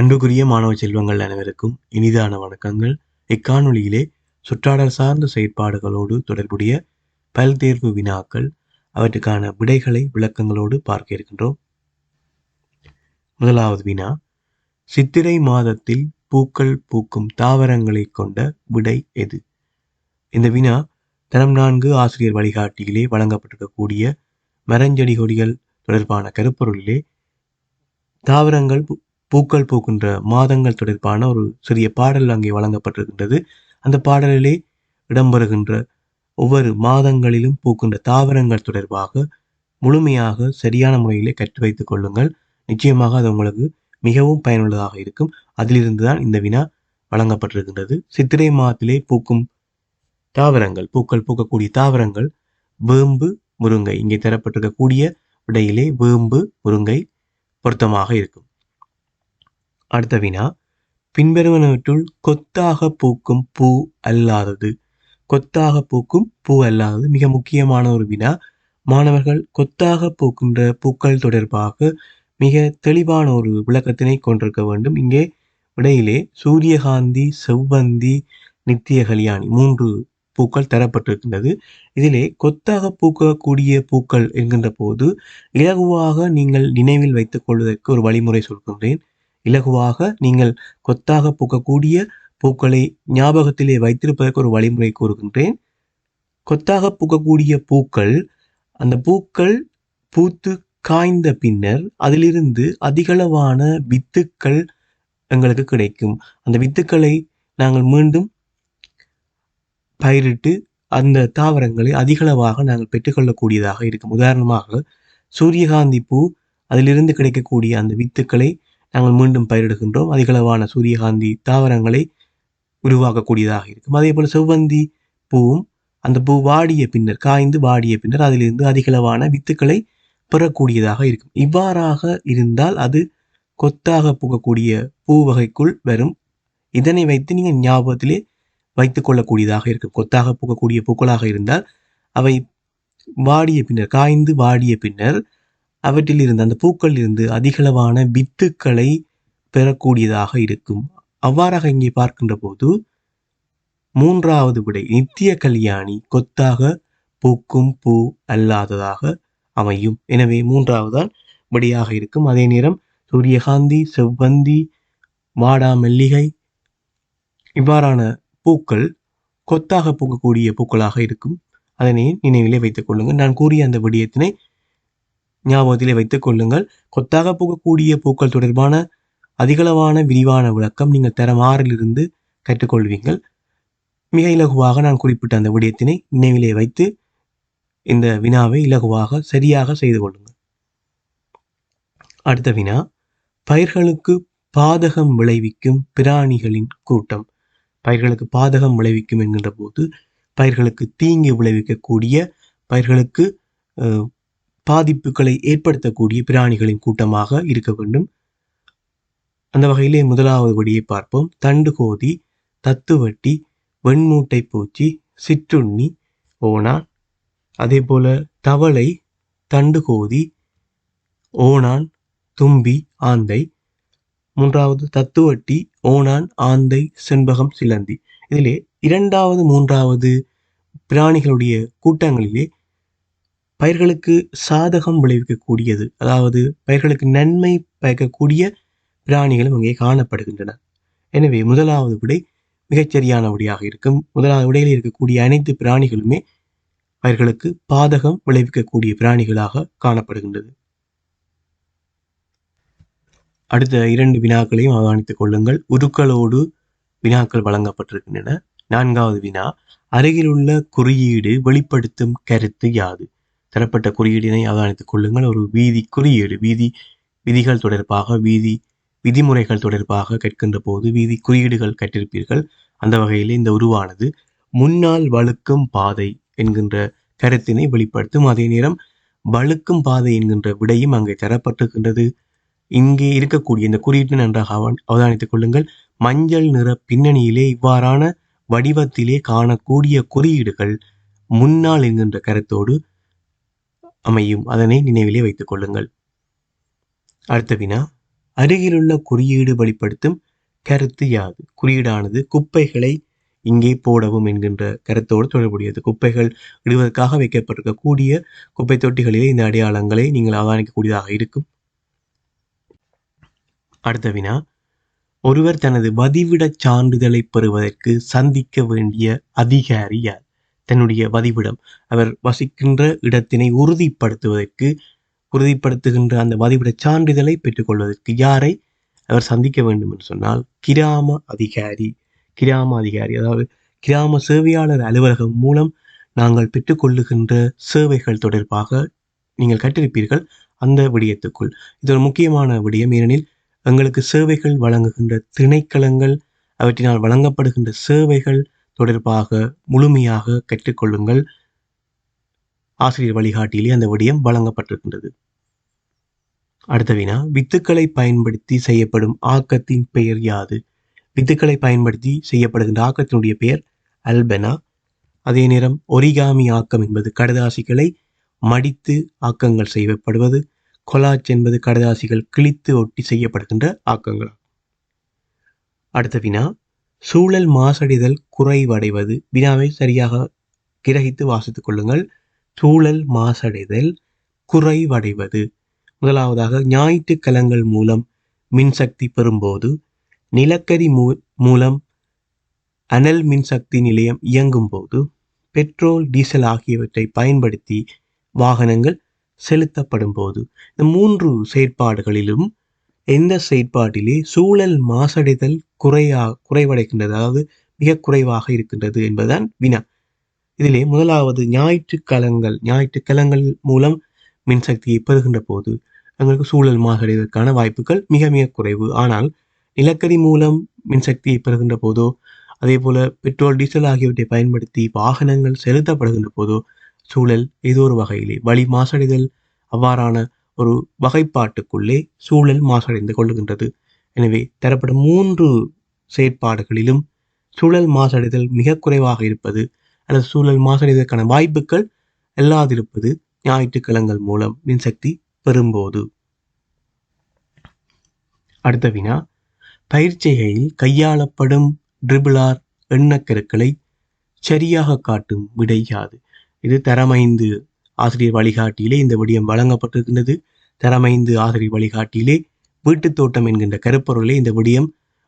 அன்புக்குரிய மாணவ செல்வங்கள் அனைவருக்கும் இனிதான வணக்கங்கள். இக்காணொலியிலே சுற்றாடல் சார்ந்த செயற்பாடுகளோடு தொடர்புடைய பல்தேர்வு வினாக்கள் அவற்றுக்கான விடைகளை விளக்கங்களோடு பார்க்க இருக்கின்றோம். முதலாவது வினா சித்திரை மாதத்தில் பூக்கள் பூக்கும் தாவரங்களை கொண்ட விடை எது? இந்த வினா தரம் நான்கு ஆசிரியர் வழிகாட்டியிலே வழங்கப்பட்டிருக்கக்கூடிய மரஞ்செடி கொடிகள் தொடர்பான கருப்பொருளிலே தாவரங்கள் பூக்கள் பூக்கின்ற மாதங்கள் தொடர்பான ஒரு சிறிய பாடல் அங்கே வழங்கப்பட்டிருக்கின்றது. அந்த பாடலிலே இடம்பெறுகின்ற ஒவ்வொரு மாதங்களிலும் பூக்கின்ற தாவரங்கள் தொடர்பாக முழுமையாக சரியான முறையிலே கற்று வைத்துக் கொள்ளுங்கள். நிச்சயமாக அது உங்களுக்கு மிகவும் பயனுள்ளதாக இருக்கும். அதிலிருந்து தான் இந்த வினா வழங்கப்பட்டிருக்கின்றது. சித்திரை மாதத்திலே பூக்கும் தாவரங்கள் பூக்கள் பூக்கக்கூடிய தாவரங்கள் வேம்பு முருங்கை. இங்கே தரப்பட்டிருக்கக்கூடிய விடையிலே வேம்பு முருங்கை பொருத்தமாக இருக்கும். அடுத்த வினா பின்வருவனவற்றுள் கொத்தாக பூக்கும் பூ அல்லாதது. கொத்தாக பூக்கும் பூ அல்லாதது மிக முக்கியமான ஒரு வினா மாணவர்கள் கொத்தாக பூக்கின்ற பூக்கள் தொடர்பாக மிக தெளிவான ஒரு விளக்கத்தினை கொண்டிருக்க வேண்டும். இங்கே விடையிலே சூரியகாந்தி செவ்வந்தி நித்திய கல்யாணி மூன்று பூக்கள் தரப்பட்டிருக்கின்றது. இதிலே கொத்தாக பூக்கக்கூடிய பூக்கள் என்கின்ற போது இலகுவாக நீங்கள் நினைவில் வைத்துக் கொள்வதற்கு ஒரு வழிமுறை சொல்கின்றேன். இலகுவாக நீங்கள் கொத்தாக பூக்கக்கூடிய பூக்களை ஞாபகத்திலே வைத்திருப்பதற்கு ஒரு வழிமுறை கூறுகின்றேன். கொத்தாக பூக்கக்கூடிய பூக்கள் அந்த பூக்கள் பூத்து காய்ந்த பின்னர் அதிலிருந்து அதிகளவான வித்துக்கள் எங்களுக்கு கிடைக்கும். அந்த வித்துக்களை நாங்கள் மீண்டும் பயிரிட்டு அந்த தாவரங்களை அதிகளவாக நாங்கள் பெற்றுக்கொள்ளக்கூடியதாக இருக்கும். உதாரணமாக சூரியகாந்தி பூ அதிலிருந்து கிடைக்கக்கூடிய அந்த வித்துக்களை நாங்கள் மீண்டும் பயிரிடுகின்றோம். அதிகளவான சூரியகாந்தி தாவரங்களை உருவாக்கக்கூடியதாக இருக்கும். அதே போல் செவ்வந்தி பூவும் அந்த பூ வாடிய பின்னர் காய்ந்து வாடிய பின்னர் அதிலிருந்து அதிகளவான வித்துக்களை பெறக்கூடியதாக இருக்கும். இவ்வாறாக இருந்தால் அது கொத்தாக புகக்கூடிய பூ வகைக்குள் வரும். இதனை வைத்து நீங்கள் ஞாபகத்திலே வைத்து கொள்ளக்கூடியதாக இருக்கும். கொத்தாக புகக்கூடிய பூக்களாக இருந்தால் அவை வாடிய பின்னர் காய்ந்து வாடிய பின்னர் அவற்றில் இருந்து அந்த பூக்கள் இருந்து அதிகளவான வித்துக்களை பெறக்கூடியதாக இருக்கும். அவ்வாறாக இங்கே பார்க்கின்ற போது மூன்றாவது விடை நித்திய கல்யாணி கொத்தாக பூக்கும் பூ அல்லாததாக அமையும். எனவே மூன்றாவதுதான் விடையாக இருக்கும். அதே நேரம் சூரியகாந்தி செவ்வந்தி வாடா மல்லிகை இவ்வாறான பூக்கள் கொத்தாக பூக்கக்கூடிய பூக்களாக இருக்கும். அதனை நினைவிலே வைத்துக் கொள்ளுங்கள். நான் கூறிய அந்த விடயத்தினை ஞாபகத்திலே வைத்துக் கொள்ளுங்கள். கொத்தாக பூக்கக்கூடிய பூக்கள் தொடர்பான அதிகளவான விரிவான விளக்கம் நீங்கள் தரம் ஆறிலிருந்து கற்றுக்கொள்வீங்கள் மிக இலகுவாக நான் குறிப்பிட்ட அந்த விடயத்தினை நினைவிலே வைத்து இந்த வினாவை இலகுவாக சரியாக செய்து கொள்ளுங்கள். அடுத்த வினா. பயிர்களுக்கு பாதகம் விளைவிக்கும் பிராணிகளின் கூட்டம். பயிர்களுக்கு பாதகம் விளைவிக்கும் என்கின்ற போது பயிர்களுக்கு தீங்கு விளைவிக்கக்கூடிய பயிர்களுக்கு அஹ், பாதிப்புகளை ஏற்படுத்தக்கூடிய பிராணிகளின் கூட்டமாக இருக்க வேண்டும். அந்த வகையிலே முதலாவது வழியை பார்ப்போம். தண்டுகோதி தத்துவட்டி வெண்மூட்டை பூச்சி சிற்றுண்ணி ஓணான் அதே போல தவளை தண்டுகோதி ஓணான் தும்பி ஆந்தை. மூன்றாவது தத்துவட்டி ஓணான் ஆந்தை செண்பகம் சிலந்தி. இதிலே இரண்டாவது மூன்றாவது பிராணிகளுடைய கூட்டங்களிலே பயிர்களுக்கு சாதகம் விளைவிக்கக்கூடியது. அதாவது பயிர்களுக்கு நன்மை பயக்கக்கூடிய பிராணிகளும் அங்கே காணப்படுகின்றன. எனவே முதலாவது விடை மிகச்சரியான விடையாக இருக்கும். முதலாவது விடையில் இருக்கக்கூடிய அனைத்து பிராணிகளுமே பயிர்களுக்கு பாதகம் விளைவிக்கக்கூடிய பிராணிகளாக காணப்படுகின்றது. அடுத்த இரண்டு வினாக்களையும் அவதானித்துக் கொள்ளுங்கள். உருக்களோடு வினாக்கள் வழங்கப்பட்டிருக்கின்றன. நான்காவது வினா அருகிலுள்ள குறியீடு வெளிப்படுத்தும் கருத்து யாது? தரப்பட்ட குறியீடினை அவதானித்துக் கொள்ளுங்கள். ஒரு வீதி குறியீடு வீதி விதிகள் தொடர்பாக வீதி விதிமுறைகள் தொடர்பாக கற்கின்ற போது வீதி குறியீடுகள் கற்றிருப்பீர்கள் அந்த வகையில் இந்த உருவானது முன்னால் வழுக்கும் பாதை என்கின்ற கருத்தினை வெளிப்படுத்தும். அதே நேரம் வழுக்கும் பாதை என்கின்ற விடையும் அங்கே தரப்பட்டிருக்கின்றது. இங்கே இருக்கக்கூடிய இந்த குறியீட்டை நன்றாக அவ- அவதானித்துக் கொள்ளுங்கள். மஞ்சள் நிற பின்னணியிலே இவ்வாறான வடிவத்திலே காணக்கூடிய குறியீடுகள் முன்னால் என்கின்ற கருத்தோடு அமையும். அதனை நினைவிலே வைத்துக் கொள்ளுங்கள். அடுத்த வினா. அருகிலுள்ள குறியீடு வெளிப்படுத்தும் கருத்து யாது? குறியீடானது குப்பைகளை இங்கே போடவும் என்கின்ற கருத்தோடு தொடர்புடையது. குப்பைகள் இடுவதற்காக வைக்கப்பட்டிருக்கக்கூடிய குப்பை தொட்டிகளிலே இந்த அடையாளங்களை நீங்கள் அவதானிக்கக்கூடியதாக இருக்கும். அடுத்த வினா. ஒருவர் தனது வதிவிடச் சான்றிதழை பெறுவதற்கு சந்திக்க வேண்டிய அதிகாரி யார்? தன்னுடைய வதிவிடம். அவர் வசிக்கின்ற இடத்தினை உறுதிப்படுத்துவதற்கு உறுதிப்படுத்துகின்ற அந்த வதிவிடச் சான்றிதழை பெற்றுக்கொள்வதற்கு யாரை அவர் சந்திக்க வேண்டும் என்று சொன்னால் கிராம அதிகாரி. கிராம அதிகாரி அதாவது கிராம சேவையாளர் அலுவலகம் மூலம் நாங்கள் பெற்றுக்கொள்ளுகின்ற சேவைகள் தொடர்பாக நீங்கள் கற்றிருப்பீர்கள் அந்த விடயத்துக்குள். இது ஒரு முக்கியமான விடயம். ஏனெனில் எங்களுக்கு சேவைகள் வழங்குகின்ற திணைக்களங்கள் அவற்றினால் வழங்கப்படுகின்ற சேவைகள் தொடர்பாக முழுமையாக கற்றுக்கொள்ளுங்கள். ஆசிரியர் வழிகாட்டியிலே அந்த விடயம் வழங்கப்பட்டிருக்கின்றது. அடுத்த வினா வித்துக்களை பயன்படுத்தி செய்யப்படும் ஆக்கத்தின் பெயர் யாது? வித்துக்களை பயன்படுத்தி செய்யப்படுகின்ற ஆக்கத்தினுடைய பெயர் அல்பெனா. அதே நேரம் ஒரிகாமி ஆக்கம் என்பது கடதாசிகளை மடித்து ஆக்கங்கள் செய்யப்படுவது. கொலாச் என்பது கடதாசிகள் கிழித்து ஒட்டி செய்யப்படுகின்ற ஆக்கங்கள் அடுத்த வினா சூழல் மாசடைதல் குறைவடைவது வினாவை சரியாக கிரகித்து வாசித்துக் கொள்ளுங்கள். சூழல் மாசடைதல் குறைவடைவது. முதலாவதாக ஞாயிற்றுக்கிழங்கள் மூலம் மின்சக்தி பெறும்போது நிலக்கரி மூ மூலம் அனல் மின்சக்தி நிலையம் இயங்கும் போது பெட்ரோல் டீசல் ஆகியவற்றை பயன்படுத்தி வாகனங்கள் செலுத்தப்படும் போது இந்த மூன்று செயற்பாடுகளிலும் எந்த செயற்பாட்டிலே சூழல் மாசடைதல் குறையா குறைவடைகின்றது. அதாவது மிக குறைவாக இருக்கின்றது என்பதுதான் வினா. இதிலே முதலாவது ஞாயிற்றுக்கிழங்கள் ஞாயிற்றுக்கிழங்கள் மூலம் மின்சக்தியை பெறுகின்ற போது எங்களுக்கு சூழல் மாசடைவதற்கான வாய்ப்புகள் மிக மிக குறைவு. ஆனால் நிலக்கரி மூலம் மின்சக்தியை பெறுகின்ற போதோ அதே போல பெட்ரோல் டீசல் ஆகியவற்றை பயன்படுத்தி வாகனங்கள் செலுத்தப்படுகின்ற போதோ சூழல் ஏதோ ஒரு வகையிலே வழி மாசடைதல் அவ்வாறான ஒரு வகைப்பாட்டுக்குள்ளே சூழல் மாசடைந்து கொள்ளுகின்றது. எனவே தரப்படும் மூன்று செயற்பாடுகளிலும் சூழல் மாசடைதல் மிக குறைவாக இருப்பது அல்லது சூழல் மாசடைவதற்கான வாய்ப்புகள் இல்லாதிருப்பது ஞாயிற்றுக்கிழங்கள் மூலம் மின்சக்தி பெறும்போது. அடுத்த வினா பயிற்சிகையில் கையாளப்படும் ட்ரிபிளார் எண்ணக்கருக்களை சரியாக காட்டும் விடை யாது? இது தரமைந்து ஆசிரியர் வழிகாட்டியிலே இந்த விடயம் வழங்கப்பட்டிருக்கின்றது. தரமைந்து ஆசிரியர் வழிகாட்டியிலே வீட்டுத் தோட்டம் என்கின்ற கருப்பொருளே இந்த விடியம்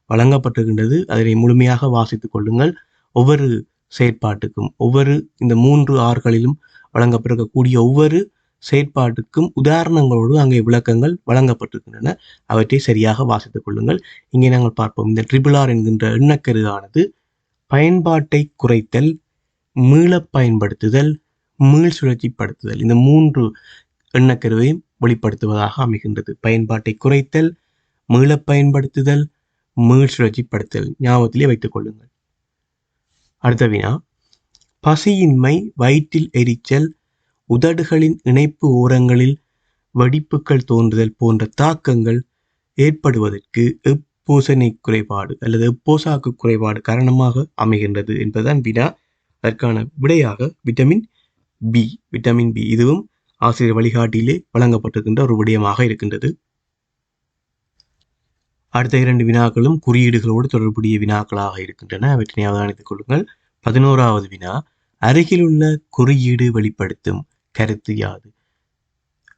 வழங்கப்பட்டிருக்கின்றது. அதனை முழுமையாக வாசித்துக் கொள்ளுங்கள். ஒவ்வொரு செயற்பாட்டுக்கும் ஒவ்வொரு இந்த மூன்று ஆறுகளிலும் வழங்கப்பட்டிருக்கக்கூடிய ஒவ்வொரு செயற்பாட்டுக்கும் உதாரணங்களோடு அங்கே விளக்கங்கள் வழங்கப்பட்டிருக்கின்றன. அவற்றை சரியாக வாசித்துக் கொள்ளுங்கள். இங்கே நாங்கள் பார்ப்போம். இந்த ட்ரிபிள் ஆர் என்கின்ற எண்ணக்கருவானது பயன்பாட்டை குறைத்தல் மீளப் பயன்படுத்துதல் மீள் சுழற்சிப்படுத்துதல். இந்த மூன்று எண்ணக்கருவையும் வெளிப்படுத்துவதாக அமைகின்றது. பயன்பாட்டை குறைத்தல் மீள பயன்படுத்துதல் மீள் சுழற்சிப்படுத்தல் ஞாபகத்திலே வைத்துக் கொள்ளுங்கள். அடுத்த வினா. பசியின்மை வயிற்றில் எரிச்சல் உதடுகளின் இணைப்பு ஓரங்களில் வெடிப்புகள் தோன்றுதல் போன்ற தாக்கங்கள் ஏற்படுவதற்கு எப்போசனை குறைபாடு அல்லது எப்போசாக்கு குறைபாடு காரணமாக அமைகின்றது என்பதுதான் வினா. அதற்கான விடையாக விட்டமின் பி விட்டமின் பி இதுவும் ஆசிரியர் வழிகாட்டியிலே வழங்கப்பட்டிருக்கின்ற ஒரு விடயமாக இருக்கின்றது. அடுத்த இரண்டு வினாக்களும் குறியீடுகளோடு தொடர்புடைய வினாக்களாக இருக்கின்றன. அவற்றினை அவதானித்துக் கொள்ளுங்கள். பதினோராவது வினா அருகிலுள்ள குறியீடு வெளிப்படுத்தும் கருத்து யாது?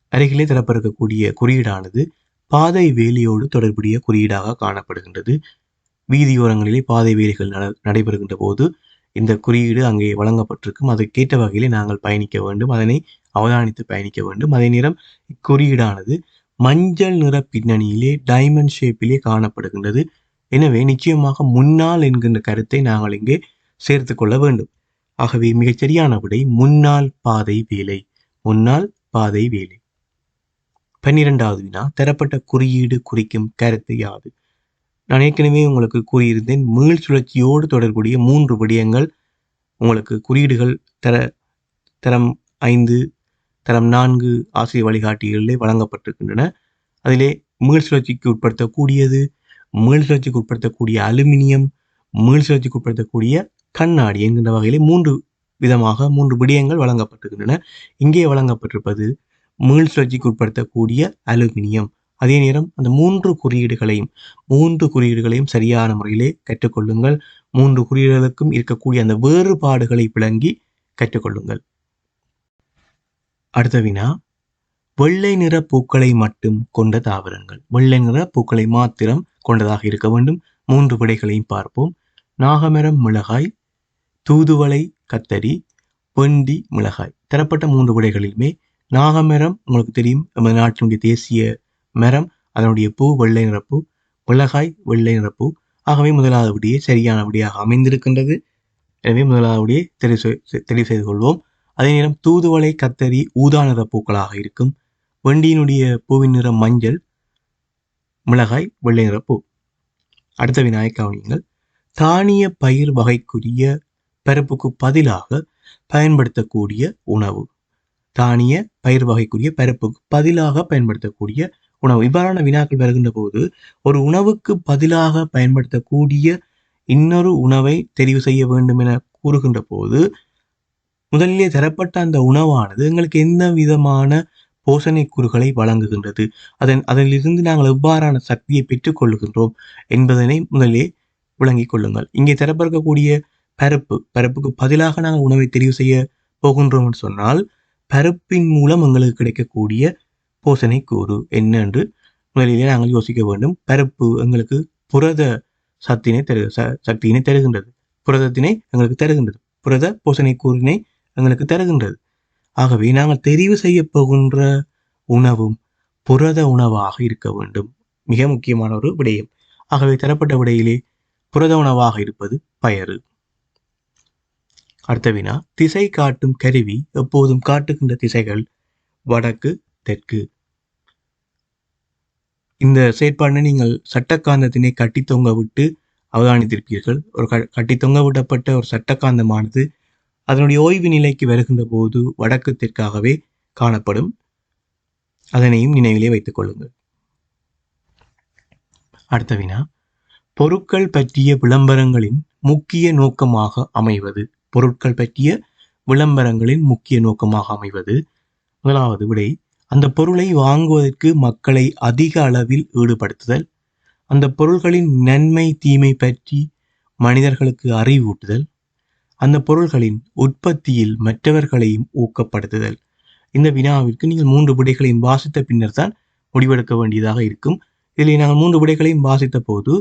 அருகிலே தரப்பிருக்கக்கூடிய குறியீடானது பாதை வேலியோடு தொடர்புடைய குறியீடாக காணப்படுகின்றது. வீதியோரங்களிலே பாதை வேலிகள் நட- நடைபெறுகின்ற போது இந்த குறியீடு அங்கே வழங்கப்பட்டிருக்கும். அதற்கேற்ற வகையிலே நாங்கள் பயணிக்க வேண்டும். அதனை அவதானித்து பயணிக்க வேண்டும். அதே நேரம் இக்குறியீடானது மஞ்சள் நிற பின்னணியிலே டைமண்ட் ஷேப்பிலே காணப்படுகின்றது. எனவே நிச்சயமாக முன்னால் என்கின்ற கருத்தை நாங்கள் இங்கே சேர்த்து கொள்ள வேண்டும். ஆகவே மிகச் சரியான விடை முன்னாள் பாதை வேலை முன்னாள் பாதை வேலை. பன்னிரெண்டாவது வினா தரப்பட்ட குறியீடு குறிக்கும் கருத்து யாது? நான் ஏற்கனவே உங்களுக்கு கூறியிருந்தேன் மீள் சுழற்சியோடு தொடர்புடைய மூன்று விடயங்கள். உங்களுக்கு குறியீடுகள் தர தரம் ஐந்து தரம் நான்கு ஆசிரிய வழிகாட்டிகளிலே வழங்கப்பட்டிருக்கின்றன. அதிலே மீள் சுழற்சிக்கு உட்படுத்தக்கூடியது மீள் சுழற்சிக்கு உட்படுத்தக்கூடிய அலுமினியம் மீள் சுழற்சிக்கு உட்படுத்தக்கூடிய கண்ணாடி என்கின்ற வகையிலே மூன்று விதமாக மூன்று விடயங்கள் வழங்கப்பட்டிருக்கின்றன. இங்கே வழங்கப்பட்டிருப்பது மீள் சுழற்சிக்கு உட்படுத்தக்கூடிய அலுமினியம். அதே நேரம் அந்த மூன்று குறியீடுகளையும் மூன்று குறியீடுகளையும் சரியான முறையிலே கற்றுக்கொள்ளுங்கள். மூன்று குறியீடுகளுக்கும் இருக்கக்கூடிய அந்த வேறுபாடுகளை விளங்கி கற்றுக்கொள்ளுங்கள். அடுத்த வினா வெள்ளை நிற பூக்களை மட்டும் கொண்ட தாவரங்கள். வெள்ளை நிற பூக்களை மாத்திரம் கொண்டதாக இருக்க வேண்டும். மூன்று விடைகளையும் பார்ப்போம். நாகமரம் மிளகாய் தூதுவளை கத்தரி வெண்டி மிளகாய். தரப்பட்ட மூன்று விடைகளிலுமே நாகமரம் உங்களுக்கு தெரியும். நம்ம நாட்டினுடைய தேசிய மரம் அதனுடைய பூ வெள்ளை நிறப்பூ மிளகாய் வெள்ளை நிறப்பூ ஆகவே முதலாவது விடியை சரியான விடியாக அமைந்திருக்கின்றது. எனவே முதலாவது விடியை தெரிவு செய்- தெரிவு செய்து கொள்வோம். அதே நேரம் தூதுவளை கத்தரி ஊதா நிற பூக்களாக இருக்கும். வெண்டியினுடைய பூவின் நிறம் மஞ்சள் மிளகாய் வெள்ளை நிற பூ. அடுத்த வினாயை கவனியுங்கள். தானிய பயிர் வகைக்குரிய பருப்புக்கு பதிலாக பயன்படுத்தக்கூடிய உணவு. தானிய பயிர் வகைக்குரிய பருப்புக்கு பதிலாக பயன்படுத்தக்கூடிய உணவு. இவ்வாறான வினாக்கள் வருகின்ற போது ஒரு உணவுக்கு பதிலாக பயன்படுத்தக்கூடிய இன்னொரு உணவை தெரிவு செய்ய வேண்டும் என கூறுகின்ற போது முதலிலே தரப்பட்ட அந்த உணவானது எங்களுக்கு எந்த விதமான போசனை கூறுகளை வழங்குகின்றது? அதன் அதிலிருந்து நாங்கள் எவ்வாறான சக்தியை பெற்றுக் கொள்ளுகின்றோம் என்பதனை முதலே விளங்கிக் கொள்ளுங்கள். இங்கே தரப்பிருக்கக்கூடிய பருப்பு பருப்புக்கு பதிலாக நாங்கள் உணவை தெரிவு செய்ய போகின்றோம் என்று சொன்னால் பருப்பின் மூலம் எங்களுக்கு கிடைக்கக்கூடிய போசனை கூறு என்ன என்று முதலிலே நாங்கள் யோசிக்க வேண்டும். பருப்பு எங்களுக்கு புரத சத்தினை தரு ச- சக்தியினை தருகின்றது. புரதத்தினை எங்களுக்கு தருகின்றது. புரத போசனை கூறினை எங்களுக்கு தருகின்றது. ஆகவே நாங்கள் தெரிவு செய்ய போகின்ற உணவும் புரத உணவாக இருக்க வேண்டும். மிக முக்கியமான ஒரு விடயம். ஆகவே தரப்பட்ட விடையிலே புரத உணவாக இருப்பது பயறு. அடுத்த வினா திசை காட்டும் கருவி எப்போதும் காட்டுகின்ற திசைகள் வடக்கு தெற்கு. இந்த செயற்பாடினை நீங்கள் சட்டக்காந்தத்தினை கட்டி தொங்க விட்டு அவதானித்திருப்பீர்கள். ஒரு க- கட்டி தொங்க விடப்பட்ட ஒரு சட்டக்காந்தமானது அதனுடைய ஓய்வு நிலைக்கு வருகின்ற போது வடக்கு தெற்காகவே காணப்படும். அதனையும் நினைவிலே வைத்துக் கொள்ளுங்கள். அடுத்த வினா. பொருட்கள் பற்றிய விளம்பரங்களின் முக்கிய நோக்கமாக அமைவது. பொருட்கள் பற்றிய விளம்பரங்களின் முக்கிய நோக்கமாக அமைவது. முதலாவது விடை அந்த பொருளை வாங்குவதற்கு மக்களை அதிக அளவில் ஈடுபடுத்துதல் அந்த பொருள்களின் நன்மை தீமை பற்றி மனிதர்களுக்கு அறிவூட்டுதல் அந்த பொருள்களின் உற்பத்தியில் மற்றவர்களையும் ஊக்கப்படுத்துதல். இந்த வினாவிற்கு நீங்கள் மூன்று விடைகளையும் வாசித்த பின்னர் தான் முடிவெடுக்க வேண்டியதாக இருக்கும். இதில் நாங்கள் மூன்று விடைகளையும் வாசித்த போது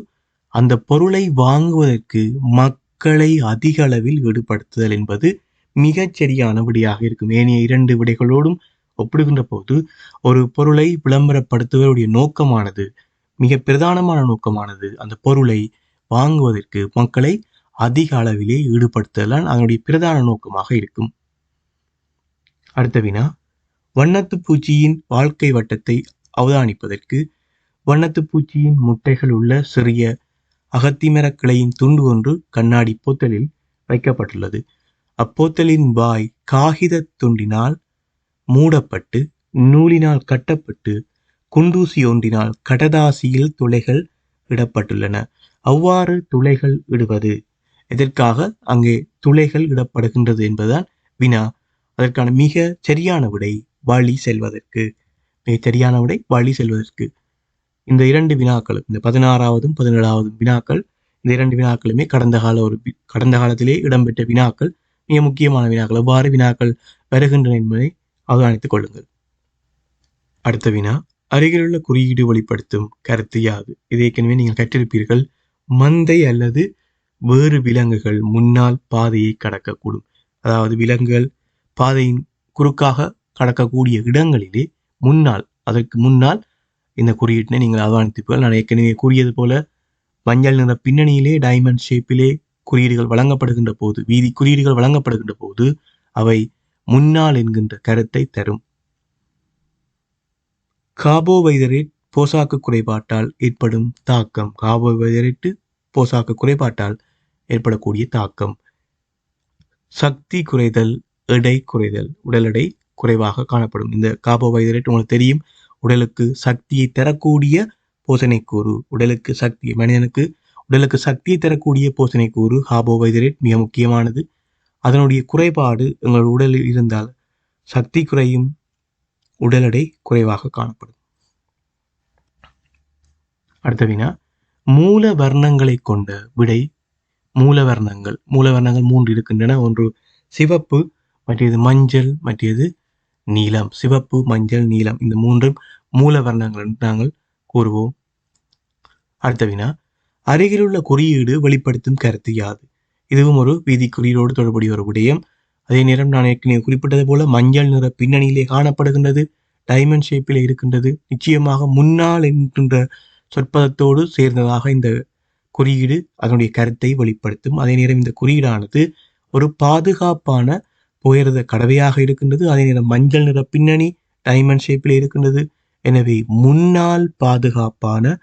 அந்த பொருளை வாங்குவதற்கு மக்களை அதிக அளவில் ஈடுபடுத்துதல் என்பது மிகச் சரியான விடையாக இருக்கும். ஏனைய இரண்டு விடைகளோடும் ஒப்பிடுகின்ற போது ஒரு பொருளை விளம்பரப்படுத்துவருடைய நோக்கமானது மிக பிரதானமான நோக்கமானது அந்த பொருளை வாங்குவதற்கு மக்களை அதிக அளவிலே ஈடுபடுத்தலாம் அதனுடைய பிரதான நோக்கமாக இருக்கும். அடுத்த வினா வண்ணத்து பூச்சியின் வாழ்க்கை வட்டத்தை அவதானிப்பதற்கு வண்ணத்து பூச்சியின் முட்டைகள் உள்ள சிறிய அகத்திமரக் கிளையின் துண்டு ஒன்று கண்ணாடி போத்தலில் வைக்கப்பட்டுள்ளது. அப்போத்தலின் வாய் காகித துண்டினால் மூடப்பட்டு நூலினால் கட்டப்பட்டு குண்டூசி ஒன்றினால் கடதாசியில் துளைகள் இடப்பட்டுள்ளன. அவ்வாறு துளைகள் இடுவது. எதற்காக அங்கே துளைகள் இடப்படுகின்றது என்பதால் வினா. அதற்கான மிக சரியான விடை வழி செல்வதற்கு. மிக சரியான விடை வழி செல்வதற்கு. இந்த இரண்டு வினாக்களும் இந்த பதினாறாவதும் பதினேழாவதும் வினாக்கள் இந்த இரண்டு வினாக்களுமே கடந்த கால ஒரு கடந்த காலத்திலே இடம்பெற்ற வினாக்கள் மிக முக்கியமான வினாக்கள். எவ்வாறு வினாக்கள் வருகின்றன என்பதை அவதானித்துக் கொள்ளுங்கள். அடுத்த வினா அருகிலுள்ள குறியீடு வெளிப்படுத்தும் கருத்து யாது? இதை ஏற்கனவே நீங்கள் கற்றிருப்பீர்கள். மந்தை அல்லது வேறு விலங்குகள் முன்னால் பாதையை கடக்கக்கூடும். அதாவது விலங்குகள் பாதையின் குறுக்காக கடக்கக்கூடிய இடங்களிலே முன்னால் அதற்கு முன்னால் இந்த குறியீட்டினை நீங்கள் அவதானித்துப்பீர்கள் நான் ஏற்கனவே கூறியது போல மஞ்சள் நிற பின்னணியிலே டைமண்ட் ஷேப்பிலே குறியீடுகள் வழங்கப்படுகின்ற போது வீதி குறியீடுகள் வழங்கப்படுகின்ற போது அவை முன்னால் என்கின்ற கருத்தை தரும். காபோவைதரேட் போசாக்கு குறைபாட்டால் ஏற்படும் தாக்கம். கார்போஹைட்ரேட்டு போசாக்கு குறைபாட்டால் ஏற்படக்கூடிய தாக்கம். சக்தி குறைதல் எடை குறைதல் உடல் எடை குறைவாக காணப்படும். இந்த கார்போஹைட்ரேட் உங்களுக்கு தெரியும். உடலுக்கு சக்தியை தரக்கூடிய போசணைக்கூறு உடலுக்கு சக்தி மனிதனுக்கு உடலுக்கு சக்தியை தரக்கூடிய போசணைக்கூறு கார்போஹைட்ரேட் மிக முக்கியமானது. அதனுடைய குறைபாடு எங்கள் உடலில் இருந்தால் சக்தி குறையும் உடல் எடை குறைவாக காணப்படும். அடுத்த வினா. மூல வர்ணங்களை கொண்ட விடை மூலவர்ணங்கள் மூலவர்ணங்கள் மூன்று இருக்கின்றன. ஒன்று சிவப்பு மற்றது மஞ்சள் மற்றது நீலம். சிவப்பு மஞ்சள் நீலம். இந்த மூன்றும் மூலவர்ணங்கள் என்று நாங்கள் கூறுவோம். அடுத்த வினா. அருகிலுள்ள குறியீடு வெளிப்படுத்தும் கருத்து யாது? இதுவும் ஒரு வீதி குறியீடோடு தொடர்புடைய ஒரு விடயம். அதே நேரம் நான் ஏற்கனவே குறிப்பிட்டது போல மஞ்சள் நிற பின்னணியிலே காணப்படுகின்றது டைமண்ட் ஷேப்பில் இருக்கின்றது. நிச்சயமாக முன்னால் என்கின்ற சொற்பதத்தோடு சேர்ந்ததாக இந்த குறியீடு அதனுடைய கருத்தை வெளிப்படுத்தும். அதே நேரம் இந்த குறியீடானது ஒரு பாதுகாப்பான புயர்த கடவையாக இருக்கின்றது. அதே நேரம் மஞ்சள் நிற பின்னணி டைமண்ட் ஷேப்பில் இருக்கின்றது. எனவே முன்னால் பாதுகாப்பான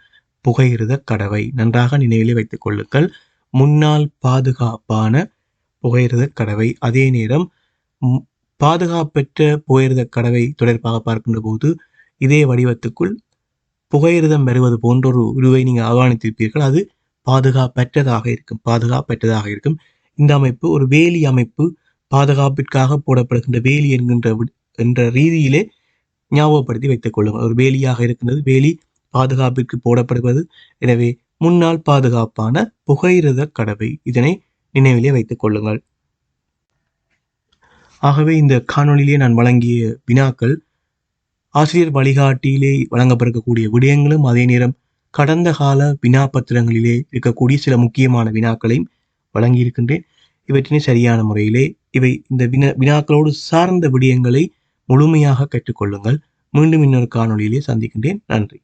புகையிரத கடவை நன்றாக நினைவிலே வைத்துக் கொள்ளுங்கள். முன்னால் பாதுகாப்பான புகையிரத கடவை. அதே நேரம் பாதுகாப்பெற்ற பாதுகாப்பற்ற புகையிரத கடவை தொடர்பாக பார்க்கின்ற போது இதே வடிவத்துக்குள் புகையிரதம் வருவது போன்ற ஒரு உருவை நீங்கள் அவதானித்திருப்பீர்கள் அது பாதுகாப்பற்றதாக இருக்கும் பாதுகாப்பற்றதாக இருக்கும். இந்த அமைப்பு ஒரு வேலி அமைப்பு. பாதுகாப்பிற்காக போடப்படுகின்ற வேலி என்கின்ற வி- என்ற ரீதியிலே ஞாபகப்படுத்தி வைத்துக் கொள்ளுங்கள். ஒரு வேலியாக இருக்கின்றது. வேலி பாதுகாப்பிற்கு போடப்படுவது. எனவே முன்னால் பாதுகாப்பான புகையிரத கடவை இதனை நினைவிலே வைத்துக் கொள்ளுங்கள். ஆகவே இந்த காணொலியிலே நான் வழங்கிய வினாக்கள் ஆசிரியர் வழிகாட்டியிலே வழங்கப்பட்டிருக்கக்கூடிய விடயங்களும் அதே நேரம் கடந்த கால வினா பத்திரங்களிலே இருக்கக்கூடிய சில முக்கியமான வினாக்களையும் வழங்கியிருக்கின்றேன். இவற்றினை சரியான முறையிலே இவை இந்த வினா வினாக்களோடு சார்ந்த விடயங்களை முழுமையாக கற்றுக்கொள்ளுங்கள். மீண்டும் இன்னொரு காணொளியிலே சந்திக்கின்றேன். நன்றி.